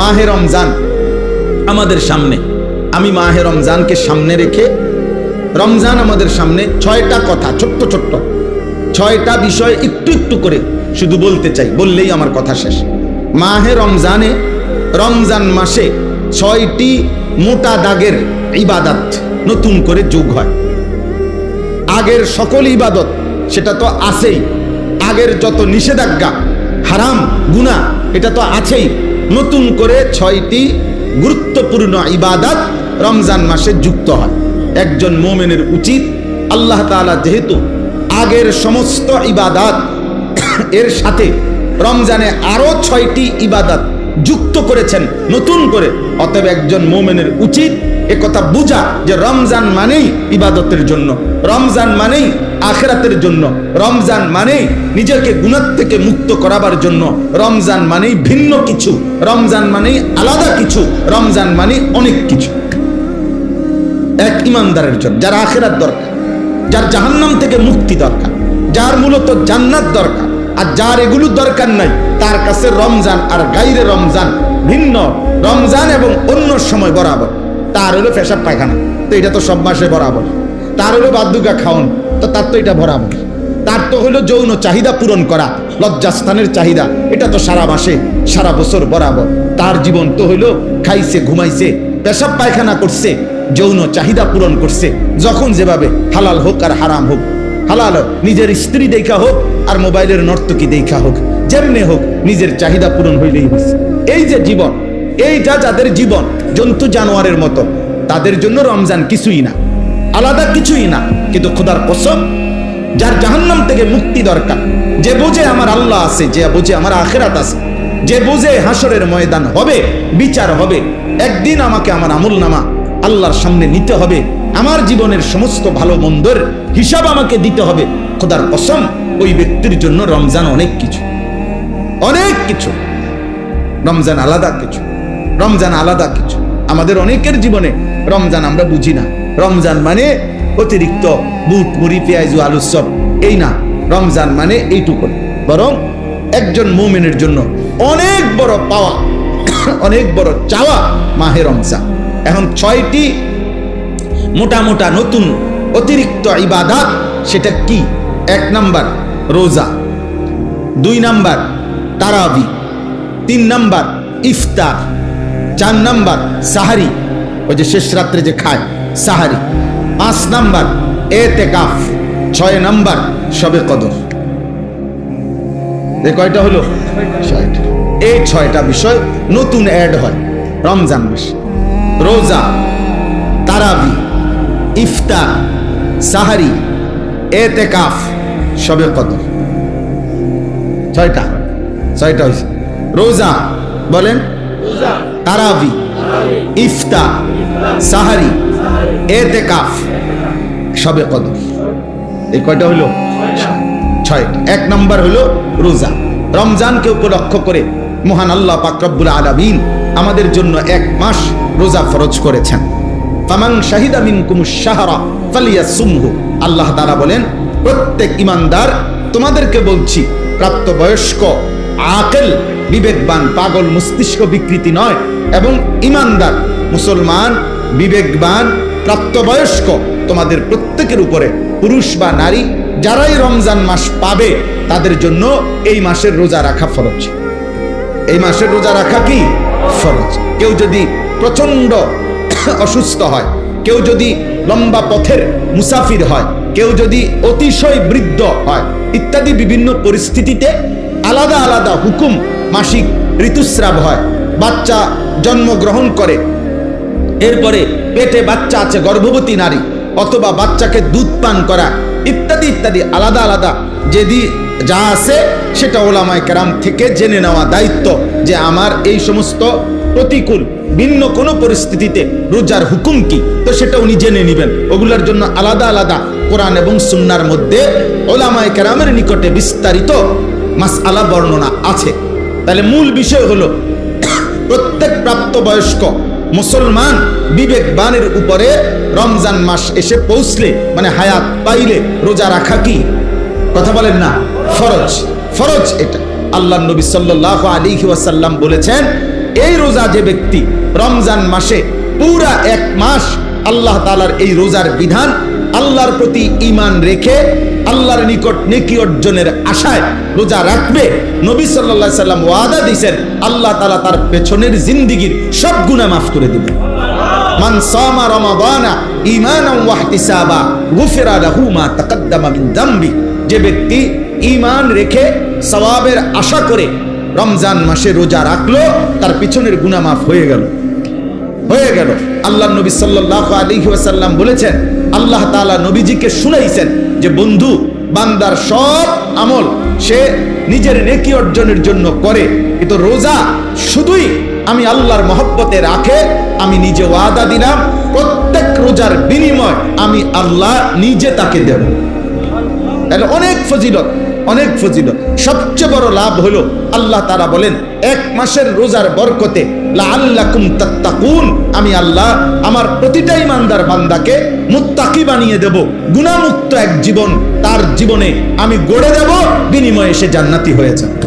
মাহে রমজান। আমাদের সামনে, আমি মাহে রমজানকে সামনে রেখে, রমজান আমাদের সামনে ছয়টা কথা, ছোট্ট ছোট্ট, ছয়টা বিষয় একটু একটু করে শুধু বলতে চাই, বললেই আমার কথা শেষ। মাহে রমজানে রমজান মাসে ছয়টি মোটা দাগের ইবাদত নতুন করে যোগ হয়। আগের সকল ইবাদত, সেটা তো আছেই। আগের যত নিষেধাজ্ঞা, হারাম, গুনাহ, এটা তো আছেই। নতুন করে ছয়টি গুরুত্বপূর্ণ ইবাদত রমজান মাসে যুক্ত হয়। একজন মোমেনের উচিত আল্লাহ তালা যেহেতু আগের সমস্ত ইবাদত এর সাথে রমজানে আরও ছয়টি ইবাদত যুক্ত করেছেন, নতুন করে। অতএব একজন মোমেনের উচিত কথা বুঝা যে রমজান মানেই ইবাদতের জন্য, রমজান মানেই আখেরাতের জন্য, রমজান মানেই নিজেকে গুণার থেকে মুক্ত করাবার জন্য, রমজান মানেই ভিন্ন কিছু, রমজান মানেই আলাদা কিছু, রমজান মানে অনেক কিছু। এক ইমানদারের জন্য, যার আখেরাত দরকার, যার জাহান্নাম থেকে মুক্তি দরকার, যার মূলত জান্নাত দরকার আর যার এগুলো দরকার নাই, তার কাছে রমজান আর গাইরে রমজান ভিন্ন। রমজান এবং অন্য সময় বরাবর। তার হলো পেশাব পায়খানা, তো এটা তো সব মাসে বরাবর। তার হলো বাদ্যুকা খাওয়ান, তো তার তো এটা বরাবর। তার তো হলো যৌন চাহিদা পূরণ করা, লজ্জাস্থানের চাহিদা, এটা তো সারা মাসে, সারা বছর বরাবর। তার জীবন তো হইল খাইছে, ঘুমাইছে, পেশাব পায়খানা করছে, যৌন চাহিদা পূরণ করছে, যখন যেভাবে হালাল হোক আর হারাম হোক। হালাল, নিজের স্ত্রী দেখা হোক আর মোবাইলের নর্তকী দেখা হোক, যেমনে হোক নিজের চাহিদা পূরণ হইলেই হয়েছে এই যে জীবন এইটা যাদের জীবন, জন্তু জানোয়ারের মতো, তাদের জন্য রমজান কিছুই না, আলাদা কিছুই না, কিন্তু খোদার কসম, যার জাহান্নাম থেকে মুক্তি দরকার। যে বোঝে আমার আল্লাহ আছে, যে বোঝে আমার আখেরাত আছে, যে বোঝে হাসরের ময়দান হবে, বিচার হবে, একদিন আমাকে আমার আমল নামা আল্লাহর সামনে নিতে হবে আমার জীবনের সমস্ত ভালো মন্দর হিসাব আমাকে দিতে হবে। খোদার কসম, ওই ব্যক্তির জন্য রমজান অনেক কিছু। অনেক কিছু। রমজান আলাদা কিছু। রমজান আলাদা কিছু। আমাদের অনেকের জীবনে রমজান আমরা বুঝি না। রমজান মানে অতিরিক্ত বুট, মুড়ি, পেঁয়াজু আলু সব এই না, রমজান মানে এইটুকু। বরং একজন মোমেনের জন্য অনেক বড় পাওয়া, অনেক বড় চাওয়া মাহে রমজান। এখন ছয়টি মোটা মোটা নতুন অতিরিক্ত ইবাদাত, সেটা কি? এক নাম্বার, রোজা। দুই নাম্বার, তারাবি। তিন নাম্বার, ইফতার। চার নাম্বার, সাহারি। ওই যে শেষ রাত্রে যে খায়, সাহারি। পাঁচ নাম্বার এতে কাফ ছয় নাম্বার, সবে কদর। এ কয়টা হলো? এই ছয়টা বিষয় নতুন অ্যাড হয়, রমজান মাস। রোজা, তারাবি। ইফতার সাহারি এতে কাফ সবে কদর। ছয়টা ছয়টা হয়েছে রোজা বলেন? তারাবি ইফতা সাহারি এতে কাফ সবে কদর। এই কয়টা হলো ছয়টা এক নম্বর হলো রোজা। রমজানকে উপলক্ষ করে মহান আল্লাহ পাকরব্বুল আলামিন আমাদের জন্য এক মাস রোজা ফরজ করেছেন। ফামান শাহিদা মিনকুম শাহরা ফালিয়াসুমহু। আল্লাহ তাআলা বলেন, প্রত্যেক ইমানদার, তোমাদেরকে বলছি, প্রাপ্তবয়স্ক, আকেল, বিবেকবান, পাগল, মস্তিষ্ক বিকৃতি নয় এবং ইমানদার, মুসলমান, বিবেকবান, প্রাপ্তবয়স্ক, তোমাদের প্রত্যেকের উপরে পুরুষ বা নারী, যারাই রমজান মাস পাবে, তাদের জন্য এই মাসের রোজা রাখা ফরজ। এই মাসের রোজা রাখা কি? ফরজ। কেউ যদি প্রচণ্ড অসুস্থ হয়। কেউ যদি লম্বা পথের মুসাফির হয়, কেউ যদি অতিশয় বৃদ্ধ হয়, ইত্যাদি বিভিন্ন পরিস্থিতিতে আলাদা আলাদা হুকুম মাসিক ঋতুস্রাব হয়, বাচ্চা জন্মগ্রহণ করে। এরপরে পেটে বাচ্চা আছে, গর্ভবতী নারী, অথবা বাচ্চাকে দুধ পান করা, ইত্যাদি ইত্যাদি, আলাদা আলাদা। যেদি যা আছে, সেটা ওলামায় কেরাম থেকে জেনে নেওয়া দায়িত্ব যে আমার এই সমস্ত প্রতিকূল ভিন্ন কোনো পরিস্থিতিতে রোজার হুকুম কি? তো সেটা উনি জেনে নেবেন। ওগুলোর জন্য আলাদা আলাদা কোরআন এবং সুন্নার মধ্যে ওলামায় কেরামের নিকটে বিস্তারিত মাস আলা বর্ণনা আছে। তাহলে মূল বিষয় হলো, প্রত্যেক প্রাপ্তবয়স্ক মুসলমান বিবেকবানের উপরে রমজান মাস এসে পৌঁছলে মানে হায়াত পাইলে রোজা রাখা কি? কথা বলেন না, ফরজ। ফরজ এটা। আল্লাহ নবী সাল্লাল্লাহু আলাইহি ওয়াসাল্লাম বলেছেন, এই রোজা যে ব্যক্তি রমজান মাসে পুরা এক মাস আল্লাহ তালার এই রোজার বিধান, আল্লাহর প্রতি ইমান রেখে আল্লাহর নিকট নেকি অর্জনের আশায় রোজা রাখবে। নবী সাল্লাহ সাল্লাম ওয়াদা দিছেন আল্লাহ তালা তার পেছনের জিন্দিগির সব গুণা মাফ করে দিবেন। মান মা যে ব্যক্তি ঈমান রেখে সওয়াবের আশা করে রমজান মাসে রোজা রাখল, তার পিছনের গুনাহ মাফ হয়ে গেল। হয়ে গেল। আল্লাহ নবী সাল্লাল্লাহু আলাইহি ওয়াসাল্লাম বলেছেন, আল্লাহ তাআলা নবীজিকে শুনাইছেন যে, বন্ধু, বান্দার সব আমল সে নিজের নেকি অর্জনের জন্য করে। কিন্তু রোজা, শুধুই আমি আল্লাহর মহব্বতে রাখে, আমি নিজে ওয়াদা দিলাম, প্রত্যেক রোজার বিনিময় আমি আল্লাহ নিজে তাকে দেব। অনেক ফজিলত। অনেক ফজিলত। সবচেয়ে বড় লাভ হলো আল্লাহ তারা বলেন, এক মাসের রোজার বরকতে আমি আল্লাহ আমার প্রতিটা ইমানদার বান্দাকে মুত্তাকি বানিয়ে দেব। গুণামুক্ত এক জীবন তার জীবনে আমি গড়ে দেব, বিনিময়ে সে জান্নাতি হয়ে যাবে।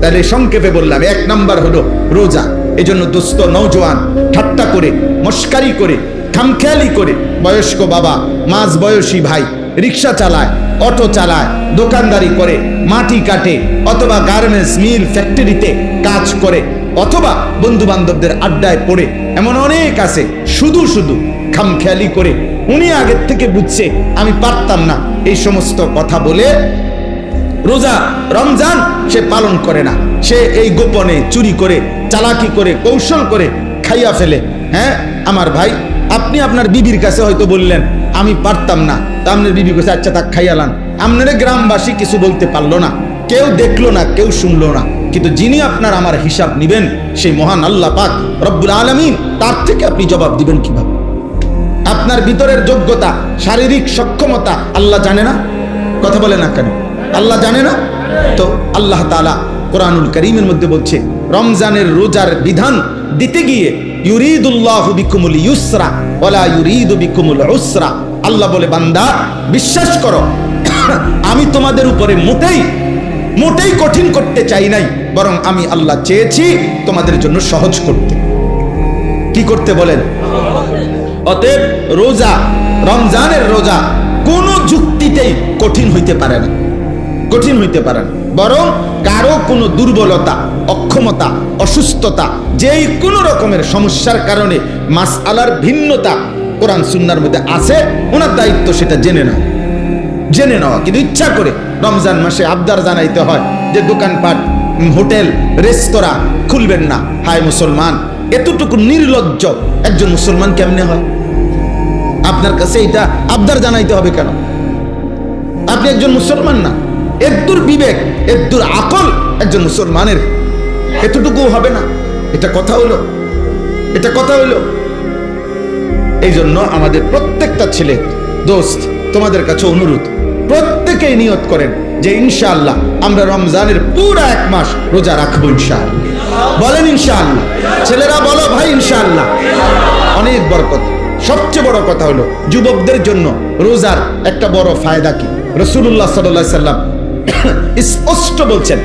তাহলে সংক্ষেপে বললাম, এক নাম্বার হলো রোজা। এজন্য দুস্থ নৌজওয়ান ঠাট্টা করে, মস্কারি করে, খামখেয়ালি করে, বয়স্ক বাবা মাঝ বয়সী ভাই রিক্সা চালায়, অটো চালায়, দোকানদারি করে, মাটি কাটে, অথবা গার্মেন্টস মিল ফ্যাক্টরিতে কাজ করে, অথবা বন্ধু বান্ধবদের আড্ডায় পড়ে, এমন অনেক আছে, শুধু শুধু খামখেয়ালি করে। উনি আগের থেকে বুঝছে, আমি পারতাম না এই সমস্ত কথা বলে। রোজা, রমজান সে পালন করে না। সে এই গোপনে চুরি করে, চালাকি করে, কৌশল করে খাইয়া ফেলে। হ্যাঁ আমার ভাই, আপনি আপনার বিবির কাছে হয়তো বললেন আমি পারতাম না। আপনার বিবি কাছে আচ্ছা তা খাইয়ালান আপনার গ্রামবাসী কিছু বলতে পারল না। কেউ দেখল না, কেউ শুনলো না। কিন্তু যিনি আপনার আমার হিসাব নিবেন, সেই মহান আল্লাহ পাক রব্বুল আলমিন, তার থেকে আপনি জবাব দিবেন কীভাবে? আপনার ভিতরের যোগ্যতা, শারীরিক সক্ষমতা আল্লাহ জানে না? কথা বলে না কেন? আল্লাহ জানে না? তো আল্লাহ তালা কোরআনুল করিমের মধ্যে বলছে, রমজানের রোজার বিধান দিতে গিয়ে ইউরিদুল্লাহ বিকুমুল ইউসরা ওলা ইউরিদু বিকুমুল উসরা। আল্লাহ বলে, বান্দা, বিশ্বাস করো, আমি তোমাদের উপরে মোটেই মোটেই কঠিন করতে চাই নাই, বরং আমি আল্লাহ চেয়েছি তোমাদের জন্য সহজ করতে। কি করতে বলেন? অতএব রোজা, রমজানের রোজা কোনো যুক্তিতেই কঠিন হইতে পারে না, কঠিন হইতে পারে না। বরং কারও কোনো দুর্বলতা, অক্ষমতা, অসুস্থতা, যেই কোনো রকমের সমস্যার কারণে মাস আলার ভিন্নতা কোরআন সুন্নার মধ্যে আছে, ওনার দায়িত্ব সেটা জেনে না জেনে নেওয়া কিন্তু ইচ্ছা করে রমজান মাসে আবদার জানাইতে হয় যে দোকানপাট, হোটেল, রেস্তোরাঁ খুলবেন না। হায় মুসলমান, এতটুকু নির্লজ্জ একজন মুসলমান কেমনে হয়? আপনার কাছে এটা আবদার জানাইতে হবে কেন? আপনি একজন মুসলমান না। এদ্দুর বিবেক এদ্দুর আকল একজন মুসলমানের এতটুকু হবে না। এটা কথা হলো, এটা কথা হলো। এই জন্য আমাদের প্রত্যেকটা ছেলে, দোস্ত, তোমাদের কাছে অনুরোধ, প্রত্যেকেই নিয়ত করেন যে ইনশাআল্লাহ আমরা রমজানের পুরো এক মাস রোজা রাখব ইনশাআল্লাহ। বলেন ইনশাআল্লাহ। ছেলেরা বলো ভাই ইনশাআল্লাহ। অনেক বড় কথা সবচেয়ে বড় কথা হলো, যুবকদের জন্য রোজার একটা বড় ফায়দা কি? রসুল্লাহ সাল্লাহ সাল্লাম স্পষ্ট বলছেন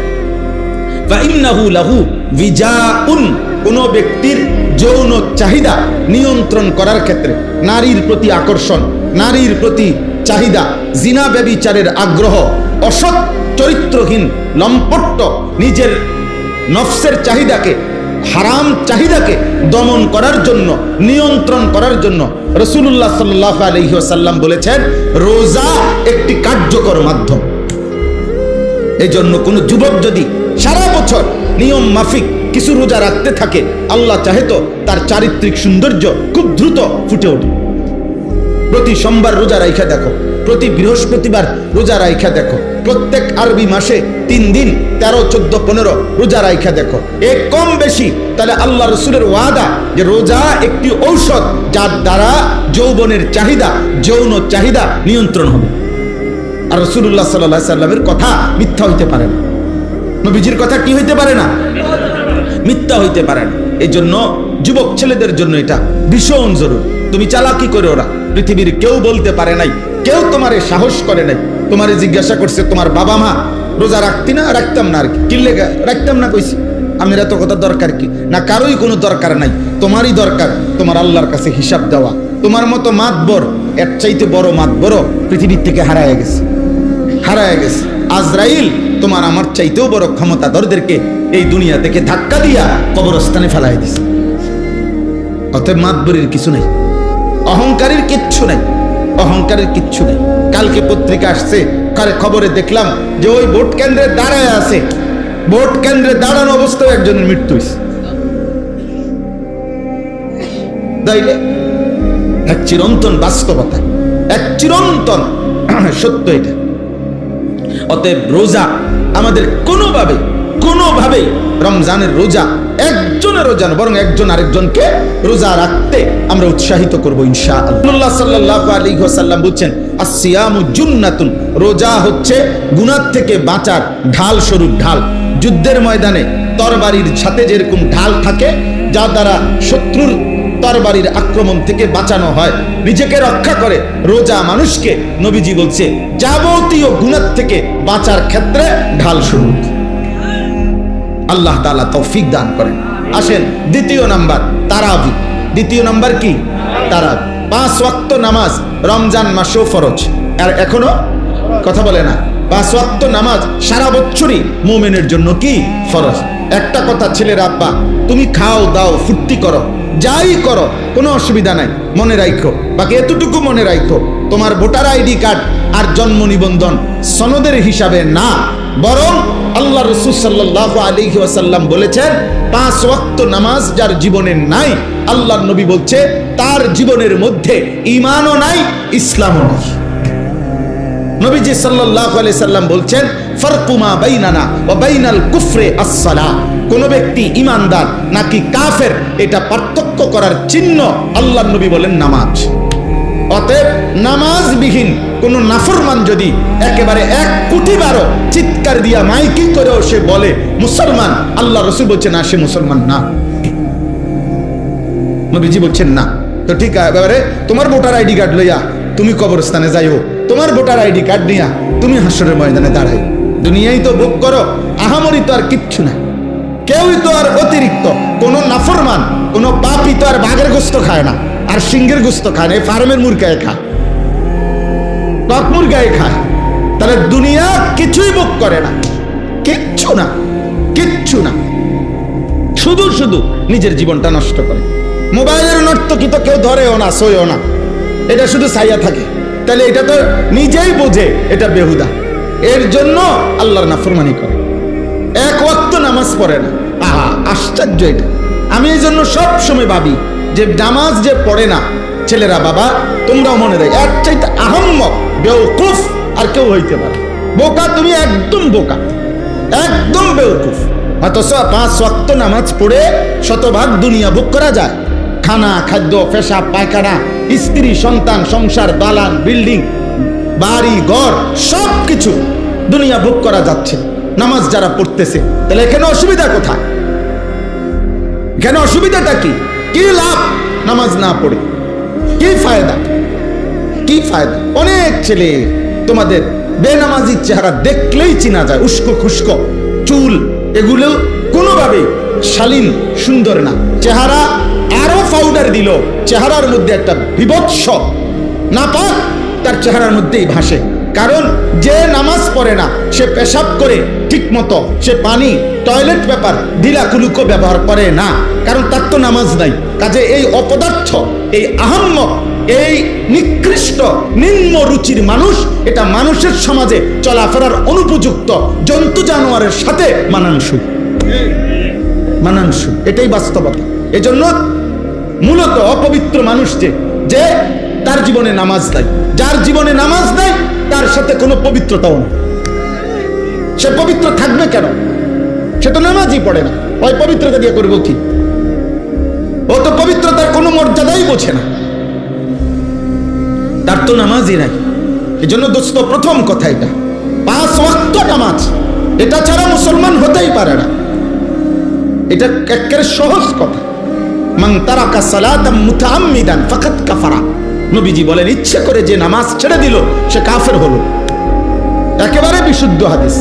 কোন ব্যক্তির যৌন চাহিদা নিয়ন্ত্রণ করার ক্ষেত্রে নারীর প্রতি আকর্ষণ, নারীর প্রতি চাহিদা, জিনা ব্যবিচারের আগ্রহ, অসৎ, চরিত্রহীন, লম্পট্ট, নিজের নফসের চাহিদাকে, হারাম চাহিদাকে দমন করার জন্য, নিয়ন্ত্রণ করার জন্য রসুল্লাহ সাল্লাহ আলহিহাসাল্লাম বলেছেন, রোজা একটি কার্যকর মাধ্যম। এই জন্য কোনো যুবক যদি সারা বছর নিয়ম মাফিক কিছু রোজা রাখতে থাকে, আল্লাহ চাহে তো তার চারিত্রিক সৌন্দর্য খুব দ্রুত ফুটে ওঠে। প্রতি সোমবার রোজা রাইখা দেখো, প্রতি বৃহস্পতিবার রোজা রাইখা দেখো, প্রত্যেক আরবি মাসে তিন দিন, তেরো, চোদ্দ, পনেরো রোজা রাইখা দেখো। এ কম বেশি, তাহলে আল্লাহ রসুলের ওয়াদা যে রোজা একটি ঔষধ যার দ্বারা যৌবনের চাহিদা, যৌন চাহিদা নিয়ন্ত্রণ হবে। আর রসুল্লাহ সাল্লাহ সাল্লামের কথা মিথ্যা হইতে পারে না। নবীজির কথা কি হইতে পারে না? মিথ্যা হইতে পারে না। এই জন্য যুবক ছেলেদের জন্য এটা ভীষণ জরুরি। তুমি চালাকি করে ওরা পৃথিবীর কেউ বলতে পারে নাই, কেউ তোমারে সাহস করে নাই। তোমারে জিজ্ঞাসা করছে, তোমার বাবা মা রোজা রাখতি না? রাখতাম না আর কি? কিল্লে রাখতাম না, কইছি। আমির এত কথা দরকার কি? না, কারোই কোনো দরকার নাই। তোমারই দরকার, তোমার আল্লাহর কাছে হিসাব দেওয়া। তোমার মতো মাতবর, এর চাইতে বড় মাতবর পৃথিবীর থেকে হারায় গেছে। হারায় গেছে। আজরাইল তোমার আমার চাইতেও বড় ক্ষমতাধরদেরকে এই দুনিয়া থেকে ধাক্কা দিয়া কবরস্থানে ফেলাই দিছে। অতএব মাতবরের কিছু নেই, অহংকারের কিচ্ছু নাই, অহংকারের কিচ্ছু নেই। কালকে পত্রিকা আসছে, কারে খবরে দেখলাম যে ওই ভোট কেন্দ্রে দাঁড়ায় আছে। ভোট কেন্দ্রে দাঁড়ানো অবস্থায় একজনের মৃত্যু হয়েছে তাইলে এক চিরন্তন বাস্তবতা, এক চিরন্তন সত্য এটা। অতএব রোজা আমাদের কোনোভাবে কোনোভাবে রমজানের রোজা একজনের রোজা না, বরং একজন আরেকজনকে রোজা রাখতে আমরা উৎসাহিত করব ইনশা আল্লাহ সাল্লাল্লাহু আলাইহি ওয়াসাল্লাম বলছেন আসিয়ামু জুন্নাতুন রোজা হচ্ছে গুনাহ থেকে বাঁচার ঢাল স্বরূপ ঢাল। যুদ্ধের ময়দানে তরবারির সাথে যেরকম ঢাল থাকে যা দ্বারা শত্রুর তরবারির আক্রমণ থেকে বাঁচানো হয়। নিজেকে রক্ষা করে রোজা মানুষকে নবীজি বলছে, যাবতীয় গুণার থেকে বাঁচার ক্ষেত্রে ঢাল স্বরূপ। আল্লাহ তাআলা তৌফিক দান করেন। আসেন, দ্বিতীয় নাম্বার, তারাবি। দ্বিতীয় নাম্বার কি? তারাবি। পাঁচ ওয়াক্ত নামাজ রমজান মাসেও ফরজ। আর এখনও কথা বলে না। পাঁচ ওয়াক্ত নামাজ সারা বছরই মুমিনের জন্য কি? ফরজ। একটা কথা, ছেলের, আব্বা, তুমি খাও, দাও, ফুর্তি করো। যাই করো, কোনো অসুবিধা নাই, মনে রাখো বাকি এতটুকু মনে রাখো তোমার ভোটার আইডি কার্ড আর জন্ম নিবন্ধন সনদের হিসাবে না, বরং আল্লাহ রসুল সাল্লাহ আলিহি ওয়াসাল্লাম বলেছেন, পাঁচ ওয়াক্ত নামাজ যার জীবনে নাই আল্লাহ নবী বলছে, তার জীবনের মধ্যে ইমানও নাই, ইসলামও নাই। নবীজি সাল্লাল্লাহু আলাইহি সাল্লাম বলছেন ফরকুমা বাইনানা ওয়া বাইনাল কুফরে আসসালাহ কোন ব্যক্তি ইমানদার নাকি কাফের, এটা পার্থক্য করার চিহ্ন আল্লাহ নবী বলেন নামাজ। অতএব নামাজবিহীন কোন নাফরমান যদি একেবারে এক কোটি বারো চিৎকার দিয়া মাইকিং করেও সে বলে, মুসলমান, আল্লাহ রসুল বলছে, না, সে মুসলমান না। নবীজি বলছেন, না। তো ঠিক এবারে তোমার ভোটার আইডি কার্ড লইয়া তুমি কবরস্থানে যাইও, তোমার ভোটার আইডি কার্ড নিয়া তুমি হাসরের ময়দানে দাঁড়াই। দুনিয়াই তো ভোগ করো, আহামরি তো আর কিচ্ছু না কেউই তো আর অতিরিক্ত। কোন নাফরমান, কোন পাপি তো আর বাঘের গোস্ত খায় না, আর সিংহের গোস্ত খায় না, এই ফার্মের মুরগায় খায়। কক মুরগায় খায়। তাহলে দুনিয়া কিছুই ভোগ করে না। কিচ্ছু না কিচ্ছু না। শুধু শুধু নিজের জীবনটা নষ্ট করে। মোবাইলের নর্তকি তো কেউ ধরেও না সইও না। এটা শুধু সাইয়া থাকে। তাহলে এটা তো নিজেই বোঝে, এটা বেহুদা। এর জন্য আল্লাহর নাফরমানি করে। এক ওয়াক্ত নামাজ পড়ে না। আহা, আশ্চর্য এটা। আমি এই জন্য সবসময় ভাবি যে নামাজ যে পড়ে না, ছেলেরা বাবা, তোমরাও মনে দেয় এর চাইতে আহম্মক বেউকুফ আর কেউ হইতে পারে বোকা তুমি একদম বোকা। একদম বেউকুফ। অথচ পাঁচ ওয়াক্ত নামাজ পড়ে শতভাগ দুনিয়া ভোগ করা যায়। খানা, খাদ্য, পেশাব, পায়খানা, স্ত্রী, সন্তান, সংসার দালান বিল্ডিং, বাড়ি, ঘর সব কিছু দুনিয়া ভোগ করা যাচ্ছে নামাজ যারা পড়তেছে, তাহলে এখানে অসুবিধা কোথায়? এখানে অসুবিধাটা কি? কি লাভ নামাজ না পড়ে? কি ফায়দা? কি ফায়দা? অনেক ছেলে তোমাদের বেনামাজির চেহারা দেখলেই চিনা যায়, উস্কো খুস্কো, চুল এগুলো কোনোভাবে শালীন, সুন্দর না। চেহারা আরও পাউডার দিল, চেহারার মধ্যে একটা বিভৎস, নাপাক, তার চেহারার মধ্যেই ভাসে। কারণ যে নামাজ পড়ে না, সে পেশাব করে ঠিক মতো, সে পানি, টয়লেট পেপার ঢিলা কুলুকো ব্যবহার করে না। কারণ তার তো নামাজ নাই। কাজে এই অপদার্থ, এই আহম্মক এই নিকৃষ্ট, নিম্ন রুচির মানুষ, এটা মানুষের সমাজে চলাফেরার অনুপযুক্ত জন্তু জানোয়ারের সাথে মানানসই। মানানসই, এটাই বাস্তবতা। এজন্য মূলত অপবিত্র মানুষ যে যে তার জীবনে নামাজ নাই। যার জীবনে নামাজ নাই তার সাথে কোনো পবিত্রতাও নেই। সে পবিত্র থাকবে কেন? সে তো নামাজই পড়ে না। ওই পবিত্রতা দিয়ে করব কি? ও তো পবিত্রতার কোনো মর্যাদাই বোঝে না। তার তো নামাজই নাই। এই জন্য দোস্ত, প্রথম কথা এটা। পাঁচ ওয়াক্ত নামাজ। এটা ছাড়া মুসলমান হতেই পারে না। এটা একেবারে সহজ কথা। মান তারাকা সালাতাম মুতাআম্মিদান ফাকাত কাফারা। নবীজি বলেন, ইচ্ছে করে যে নামাজ ছেড়ে দিল, সে কাফের হলো। একেবারে বিশুদ্ধ হাদিস।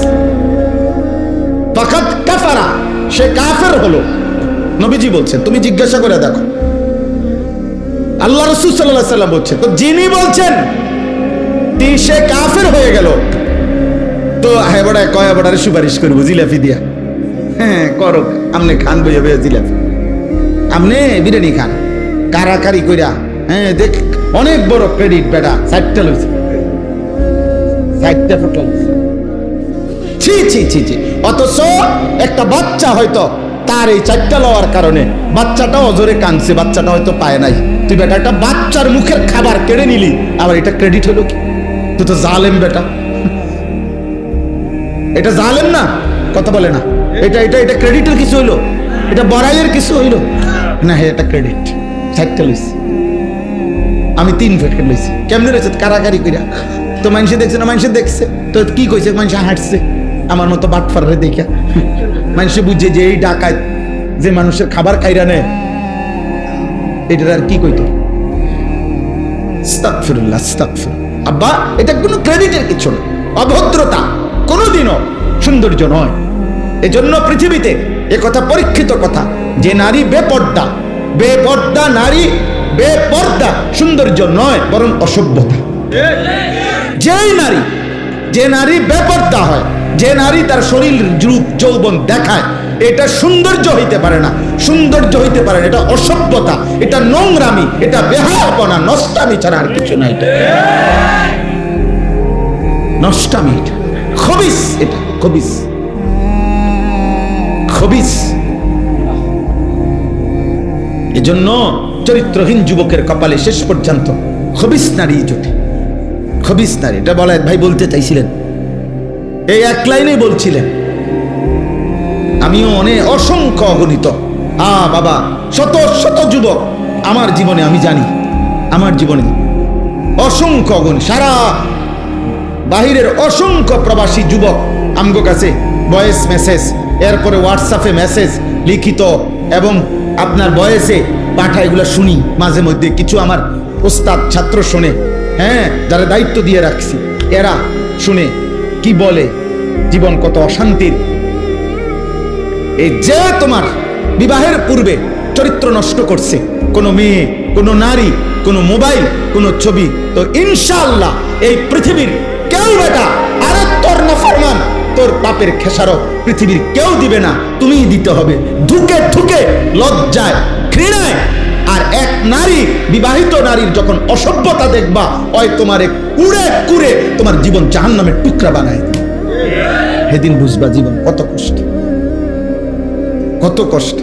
ফাকাত কাফারা, সে কাফের হলো। নবীজি বলছেন, তুমি জিজ্ঞাসা করে দেখো। আল্লাহ রসুল সাল্লাহ সাল্লাম বলছেন, তো যিনি বলছেন সে কাফের হয়ে গেল। তো হ্যাঁ বড়ায় কয়া বড়ারে সুপারিশ করব, জিলাপি দিয়া। হ্যাঁ করো। আমনে খান বইয়া জিলাপি। আমনে বিরিয়ানি খান। কারাকারি কইরা হ্যাঁ দেখ অনেক বড় ক্রেডিট বেটা চারটা লইছে। চারটা ফটো ছি ছি ছি ছি। অথচ একটা বাচ্চা হয়তো তার এই চারটা লওয়ার কারণে বাচ্চাটা অজরে কাঁদছে, বাচ্চাটা হয়তো পায় নাই। তুই বেটা একটা বাচ্চার মুখের খাবার কেড়ে নিলি, আবার এটা ক্রেডিট হলো কি? তুই তো জালেম বেটা। এটা জালেম না, কথা বলে না। এটা এটা এটা ক্রেডিটের কিছু হইল। এটা বড়াইয়ের কিছু হইল। না এটা ক্রেডিট চারটা লইছি। আমি তিন প্যাকেট লইছি? কেমনে রয়েছে কারাকারি কইরা। তো মানুষে দেখছে না, মানুষে দেখছে। তো কি কইছে? মানুষে হাঁটছে। আমার মতো বাটফারে দেখা মানুষে বুঝছে যে এই ডাকাত যে মানুষের খাবার খাইরা নেয়, এটার আর কি কইতো। আব্বা, এটা কোনো ক্রেডিটের কিছু না। অভদ্রতা কোনোদিনও সৌন্দর্য নয়। এজন্য পৃথিবীতে কথা পরীক্ষিত কথা। যে নারী বেপর্দা বেপর্দা নারী বেপর্দা, সৌন্দর্য নয়, বরং অসভ্যতা। যেই নারী, যে নারী বেপর্দা হয়, যে নারী তার শরীর রূপ, যৌবন দেখায়, এটা সৌন্দর্য হইতে পারে না। সৌন্দর্য হইতে পারে না, এটা অসভ্যতা, এটা নোংরামি, এটা বেহায়াপনা, নষ্টামি ছাড়া আর কিছু নাই এটা। নষ্টামি এটা। খবিস এটা, খবিস। খবিস। এজন্য চরিত্রহীন যুবকের কপালে শেষ পর্যন্ত খবিস নারী জোটে। খবিস নারী, এটা বলা ভাই বলতে চাইছিলেন। এই এক লাইনেই বলছিলেন, আমিও অনেক অসংখ্য অগণিত, আ বাবা, শত শত যুবক, আমার জীবনে আমি জানি, আমার জীবনে অসংখ্য অগণ সারা বাহিরের অসংখ্য প্রবাসী যুবক আমগো কাছে ভয়েস মেসেজ, এরপরে হোয়াটসঅ্যাপে মেসেজ লিখিত এবং আপনার বয়সে পাঠা এগুলো শুনি, মাঝে মধ্যে কিছু আমার ওস্তাদ, ছাত্র শোনে। হ্যাঁ যারা দায়িত্ব দিয়ে রাখছি, এরা শুনে কি বলে, জীবন কত অশান্তির। এই যে তোমার বিবাহের পূর্বে চরিত্র নষ্ট করছে, কোনো মেয়ে, কোনো নারী, কোনো মোবাইল, কোনো ছবি, তো ইনশাআল্লাহ এই পৃথিবীর কেউ বেটা আরে তোর না ফরমান তোর পাপের খেসারো পৃথিবীর কেউ দিবে না, তুমিই দিতে হবে। ধুকে ধুকে লজ্জায় ঘৃণায়। আর এক নারী, বিবাহিত নারীর যখন অসভ্যতা দেখবা, ওই তোমারে কুড়ে কুড়ে তোমার জীবন জাহান্নামের টুকরা বানায় সেদিন বুঝবা জীবন কত কষ্ট। কত কষ্ট।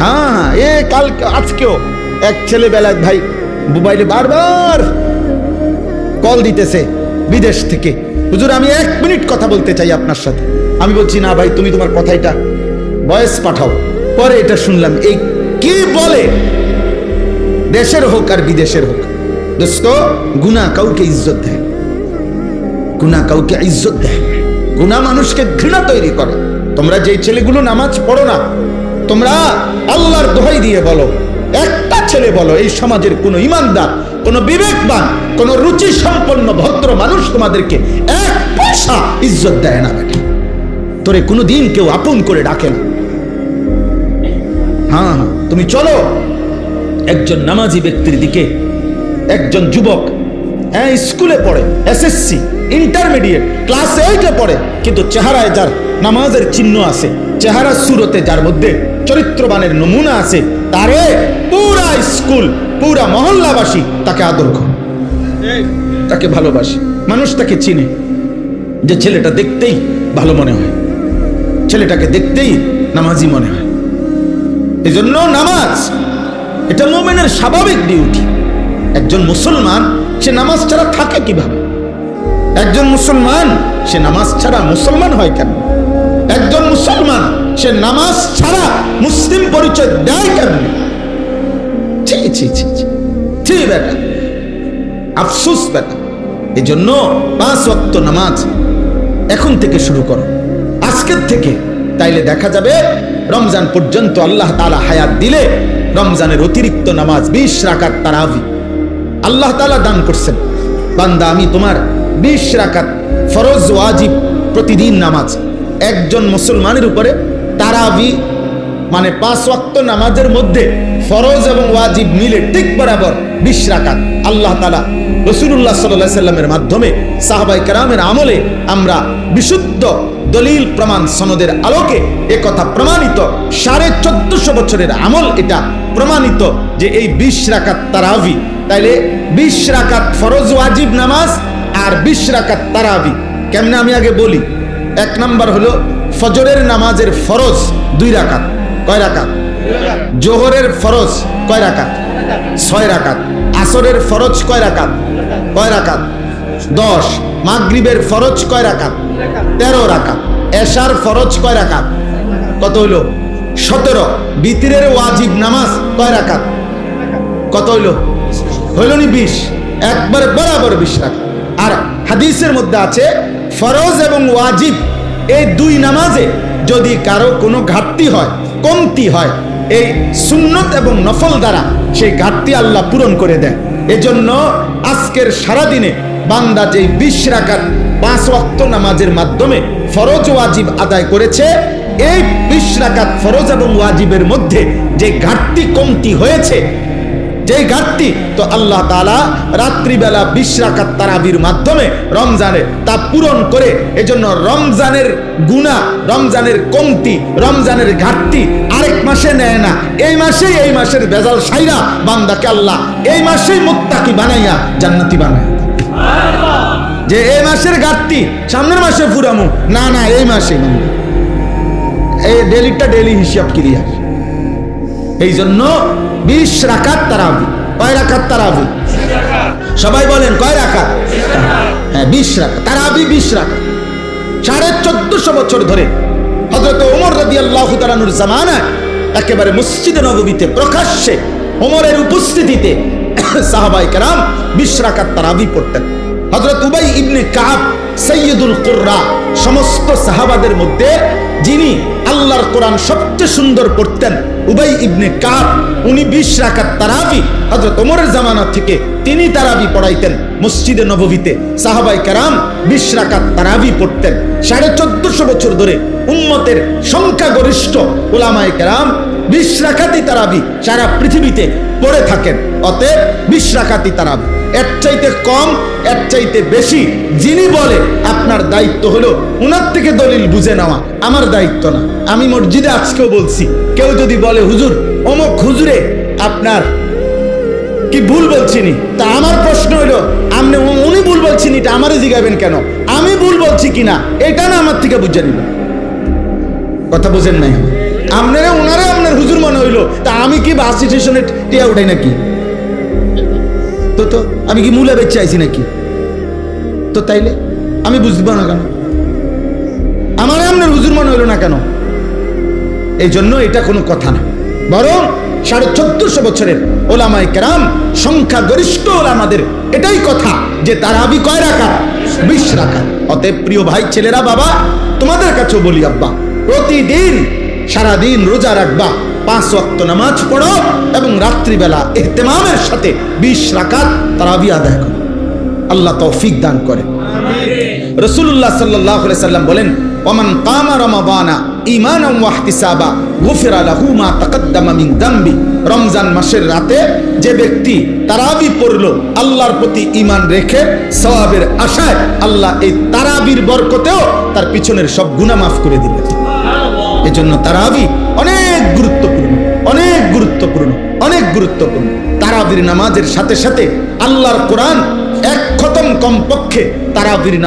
হ্যাঁ এ কাল আজকেও এক ছেলে বেলায় ভাই মোবাইলে বারবার কল দিতেছে বিদেশ থেকে। হুজুর, আমি এক মিনিট কথা বলতে চাই আপনার সাথে। আমি বলছি, না ভাই, তুমি তোমার কথাইটা বয়স পাঠাও। পরে এটা শুনলাম। এই কি বলে? দেশের হোক আর বিদেশের হোক। দোস্ত গুনা কাউকে ইজ্জত দেয়। গুনা কাউকে ইজ্জত দেয়। গুনা মানুষকে ঘৃণা তৈরি করে। তোমরা যেই ছেলেগুলো নামাজ পড়ো না, তোমরা আল্লাহর দোহাই দিয়ে বলো। একটা ছেলে বলো, এই সমাজের কোনো ইমানদার, কোনো বিবেকবান, কোনো রুচি সম্পন্ন ভদ্র মানুষ তোমাদেরকে এক পয়সা ইজ্জত দেয় না তোরে কোনো দিন কেউ আপন করে ডাকে না। হ্যাঁ হ্যাঁ তুমি চলো। একজন নামাজি ব্যক্তির দিকে একজন যুবক হ্যাঁ স্কুলে পড়ে, এসএসসি, ইন্টারমিডিয়েট, ক্লাস এইটে পড়ে, কিন্তু চেহারায় যার নামাজের চিহ্ন আছে, চেহারা সুরতে যার মধ্যে চরিত্রবানের নমুনা আছে, তারে পুরা স্কুল, পুরা মহল্লাবাসী তাকে আদর করে। তাকে ভালোবাসে। মানুষ তাকে চিনে যে ছেলেটা দেখতেই ভালো মনে হয়। ছেলেটাকে দেখতেই নামাজি মনে হয়। এজন্য নামাজ, এটা মোমেনের স্বাভাবিক ডিউটি একজন মুসলমান, সে নামাজ ছাড়া থাকে কীভাবে? একজন মুসলমান, সে নামাজ ছাড়া মুসলমান হয় কেন? একজন মুসলমান, সে নামাজ ছাড়া মুসলিম পরিচয় দেয় কেন? ছি বেটা। আফসুস বেটা। এই জন্য পাঁচ ওয়াক্ত নামাজ এখন থেকে শুরু করো। আজকের থেকে তাইলে দেখা যাবে রমজান পর্যন্ত আল্লাহ তালা হায়াত দিলে রমজানের অতিরিক্ত নামাজ বিশ রাকাত তারাবি। আল্লাহ তালা দান করছেন। বান্দা, আমি তোমার বিশ রাকাত ফরজ ওয়াজিব প্রতিদিন নামাজ, একজন মুসলমানের উপরে তারাবি মানে পাঁচ ওয়াক্ত নামাজের মধ্যে ফরজ এবং ওয়াজিব মিলে ঠিক বরাবর বিশ রাকাত। আল্লাহ তালা রসুল্লাহ সাল্লাহ সাল্লামের মাধ্যমে সাহাবাই কারামের আমলে আমরা বিশুদ্ধ দলিল প্রমাণ সনদের আলোকে কথা প্রমাণিত, সাড়ে চোদ্দশো বছরের আমল এটা প্রমাণিত যে এই বিশ রাকাত তারাবি, তাইলে বিশ রাকাত ফরজ ওয়াজিব নামাজ আর বিশ রাকাত তারাবি। কেমনে আমি আগে বলি? এক নাম্বার হলো ফজরের নামাজের ফরজ দুই রাকাত। কয় রাকাত? জোহরের ফরজ কয় রাকাত? ছয় রাকাত। আসরের ফরজ কয় রাকাত? কয় রাকাত? দশ। মাগরিবের ফরজ কয় রাকাত? তেরো রাকাত। এশার ফরজ কয় রাকাত? কত হইল? সতেরো। বিতিরের ওয়াজিব নামাজ কয় রাকাত? কত হইল? হইল নি বিশ। একবার বরাবর বিশ রাকাত। আর হাদিসের মধ্যে আছে, ফরজ এবং ওয়াজিব এই দুই নামাজে যদি কারও কোনো ঘাটতি হয়, কমতি হয় এই সুন্নত এবং নফল দ্বারা সেই ঘাটতি আল্লাহ পূরণ করে দেয়। এজন্য আজকের সারাদিনে বান্দা যেই বিশ রাকাত, পাঁচ ওয়াক্ত নামাজের মাধ্যমে ফরজ ওয়াজিব আদায় করেছে, এই বিশ রাকাত ফরজ এবং ওয়াজিবের মধ্যে যে ঘাটতি কমতি হয়েছে যে ঘাটতি, তো আল্লাহ তালা রাত্রিবেলা বিশ রাকাত তারাবির মাধ্যমে রমজানে তা পূরণ করে এজন্য রমজানের গুণা, রমজানের কমতি, রমজানের ঘাটতি আরেক মাসে নেয় না। এই মাসেই এই মাসের বেজাল সাইরা বান্দাকে আল্লাহ এই মাসেই মুত্তাকি বানাইয়া জান্নাতি বানায়। যে এই মাসের ঘাটতি সামনের মাসে ফুরামু, না না, এই মাসে এই ডেলিটা ডেলি হিসাব ক্লিয়ার এই জন্য বিশ রাকাত তারাবি। কয় রাকাত তারাবি? সবাই বলেন, কয় রাকাত? হ্যাঁ বিশ রাকাত। তারাবি বিশ রাকাত। সাড়ে চোদ্দশো বছর ধরে হজরত ওমর রাদি আল্লাহ তালানুর জামানায় একেবারে মসজিদে নবমীতে প্রকাশ্যে ওমরের উপস্থিতিতে সাহাবাই কারাম বিশ রাকাত তারাবি পড়তেন। হজরত উবাই ইবনে কাব সৈয়দুল কুর্রা, সমস্ত সাহাবাদের মধ্যে যিনি আল্লাহর কোরআন সবচেয়ে সুন্দর পড়তেন, উবাই ইবনে কাব, উনি বিশ রাকাত তারাবি হজরত ওমরের জামানা থেকে তিনি তারাবি পড়াইতেন মসজিদে নববীতে। সাহাবাই কারাম বিশ রাকাত তারাবি পড়তেন। সাড়ে চোদ্দশো বছর ধরে উম্মতের সংখ্যাগরিষ্ঠ ওলামায় কারাম বিশ রাকাতি তারাবি সারা পৃথিবীতে পড়ে থাকেন। অতএব বিশ রাকাতি তারাবি। এর চাইতে কম, এর চাইতে বেশি। যিনি বলে, আপনার দায়িত্ব হলো উনার থেকে দলিল বুঝে নেওয়া, আমার দায়িত্ব না। আমি মসজিদে আজকেও বলছি, কেউ যদি বলে, হুজুর, অমুক হুজুরে আপনার কি ভুল বলছিনি তা আমার প্রশ্ন হলো আপনি উনি ভুল বলছিনি এটা আমারে জিগাবেন কেন? আমি ভুল বলছি কিনা, এটা না আমার থেকে বুঝে নিবেন কথা বুঝেন নাই? আপনারা ওনারা আপনার হুজুর মনে হইল, তা আমি কি বাস স্টেশনে টিয়া উঠাই নাকি? তো তো, আমি কি মূলা বেচে আইছি নাকি? তো তাইলে, আমি বুঝতে না কেন? আমার আপনার হুজুর মনে হইল না কেন? এই জন্য এটা কোনো কথা না। বরং সাড়ে চোদ্দশো বছরের ওলামাই কেরাম সংখ্যা গরিষ্ঠ ওলামাদের এটাই কথা যে তারাবি কয় রাখা বিশ রাখা অতএব প্রিয় ভাই, ছেলেরা, বাবা, তোমাদের কাছেও বলি, আব্বা, প্রতিদিন, সারাদিন রোজা রাখবা। পাঁচ ওয়াক্ত নামাজ পড়ো এবং রাত্রিবেলা এহতেমামের সাথে বিশ রাকাত তারাবি আদায় করো। আল্লাহ তৌফিক দান করে। রসুল্লাহ সাল্লাহ সাল্লাম বলেন ওমান কামা রমাবানা ইমানাম ওয়াহতিসাবা গুফিরা লাহু মা তাকাদ্দামা মিন দামবি। রমজান মাসের রাতে যে ব্যক্তি তারাবি পড়ল আল্লাহর প্রতি ঈমান রেখে সওয়াবের আশায় আল্লাহ এই তারাবির বরকতেও তার পিছনের সব গুনাহ মাফ করে দিলেন। এজন্য তারাবি অনেক গুরুত্বপূর্ণ অনেক গুরুত্বপূর্ণ। তারাবির নামাজের সাথে সাথে আল্লাহর কোরআন এক খতম কমপক্ষে তারাবির নামাজ